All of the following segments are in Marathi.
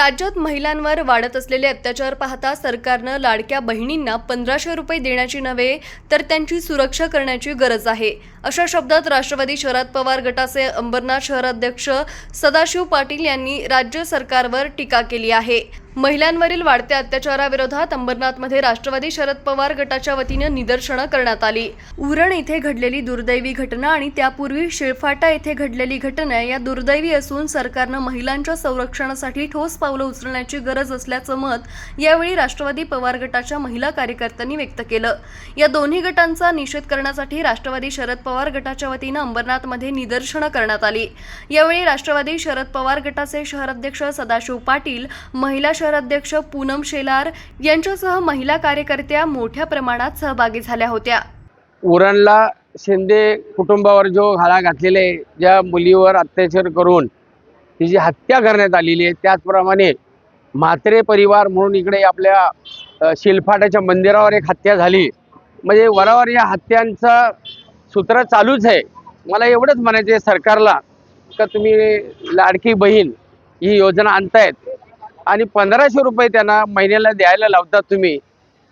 राज्यात महिलांवर वाढत असलेले अत्याचार पाहता सरकारनं लाडक्या बहिणींना पंधराशे रुपये देण्याची नव्हे तर त्यांची सुरक्षा करण्याची गरज आहे. अशा शब्दात राष्ट्रवादी शरद पवार गटाचे अंबरनाथ शहराध्यक्ष सदाशिव पाटील यांनी राज्य सरकारवर टीका केली आहे. महिलांवरील वाढत्या अत्याचाराविरोधात अंबरनाथमध्ये राष्ट्रवादी शरद पवार गटाच्या वतीनं निदर्शनं करण्यात आली. उरण येथे घडलेली दुर्दैवी घटना आणि त्यापूर्वी शिळफाटा येथे घडलेली घटना या दुर्दैवी असून सरकारनं महिलांच्या संरक्षणासाठी ठोस पावलं उचलण्याची गरज असल्याचं मत यावेळी राष्ट्रवादी पवार गटाच्या महिला कार्यकर्त्यांनी व्यक्त केलं. या दोन्ही गटांचा निषेध करण्यासाठी राष्ट्रवादी शरद पवार गटाच्या वतीनं अंबरनाथमध्ये निदर्शनं करण्यात आली. यावेळी राष्ट्रवादी शरद पवार गटाचे शहराध्यक्ष सदाशिव पाटील महिला शहराध्यक्ष पूनम शेलार यांच्यासह महिला कार्यकर्त्या मोठ्या प्रमाणात सहभागी झाल्या होत्या. उरणला शिंदे कुटुंबावर जो घाला घातलेला आहे ज्या मुलीवर अत्याचार करून तिची हत्या करण्यात आलेली आहे त्याचप्रमाणे म्हात्रे परिवार म्हणून इकडे आपल्या शिलफाट्याच्या मंदिरावर एक हत्या झाली. म्हणजे वरावर या हत्यांचं सूत्र चालूच आहे. मला एवढंच म्हणायचं आहे सरकारला का तुम्ही लाडकी बहीण ही योजना आणतायत आणि पंधराशे रुपये त्यांना महिन्याला द्यायला लावतात तुम्ही.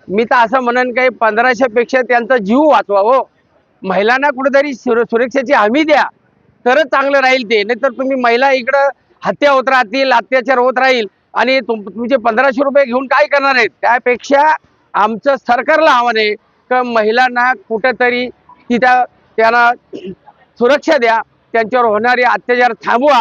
मी तर असं म्हणेन काही पंधराशेपेक्षा त्यांचा जीव वाचवा हो. महिलांना कुठेतरी सुर सुरक्षेची हमी द्या. तरच चांगलं राहील ते. नाहीतर तुम्ही महिला इकडं हत्या होत राहतील अत्याचार होत राहील. आणि तुम तुमचे पंधराशे रुपये घेऊन काय करणार आहेत? त्यापेक्षा आमचं सरकारला आव्हान आहे का महिलांना कुठेतरी तिथं त्यांना सुरक्षा द्या. त्यांच्यावर होणारे अत्याचार थांबवा.